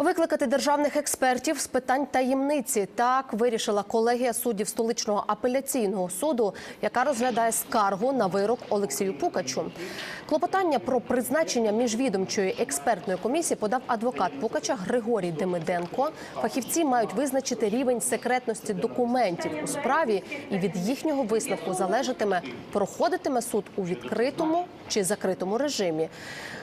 Викликати державних експертів з питань таємниці так вирішила колегія суддів столичного апеляційного суду, яка розглядає скаргу на вирок Олексію Пукачу. Клопотання про призначення міжвідомчої експертної комісії подав адвокат Пукача Григорій Демиденко. Фахівці мають визначити рівень секретності документів у справі, і від їхнього висновку залежатиме, проходитиме суд у відкритому чи закритому режимі.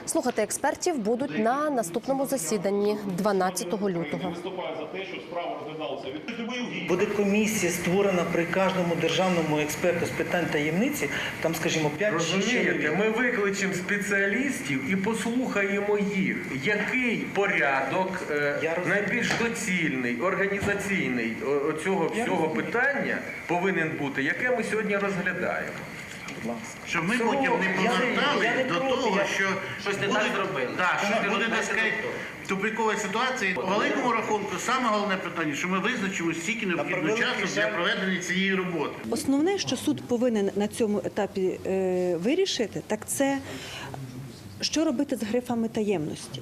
Слухати експертів будуть на наступному засіданні 12 лютого. виступає за те, що справа розглядалася від. Буде комісія створена при кожному державному експерту з питань таємниці. Там, скажімо, 5-6 Розумієте, чоловік. ми викличемо спеціалістів і послухаємо їх, який порядок е, найбільш доцільний, організаційний о- оцього всього питання повинен бути, яке ми сьогодні розглядаємо. Щоб ми потім не що Щось не буде, так зробили. Да, що не буде так сказати, ситуація. По великому рахунку, саме головне питання, що ми визначимо стільки необхідного часу для проведення цієї роботи. Основне, що суд повинен на цьому етапі е, вирішити, так це що робити з грифами таємності.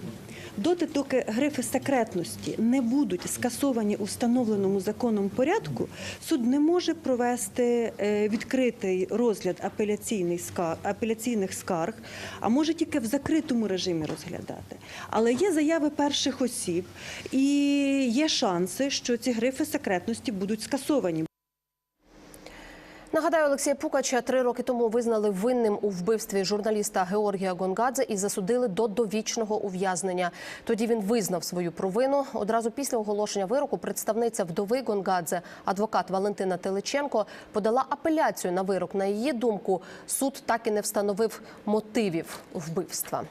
Доти, доки грифи секретності не будуть скасовані у встановленому законом порядку, суд не може провести е, відкритий розгляд апеляційних скарг, а може тільки в закритому режимі розглядати. Але є заяви перших осіб і є шанси, що ці грифи секретності будуть скасовані. Нагадаю, Олексія Пукача три роки тому визнали винним у вбивстві журналіста Георгія Гонгадзе і засудили до довічного ув'язнення. Тоді він визнав свою провину. Одразу після оголошення вироку представниця вдови Гонгадзе, адвокат Валентина Теличенко, подала апеляцію на вирок. На її думку, суд так і не встановив мотивів вбивства.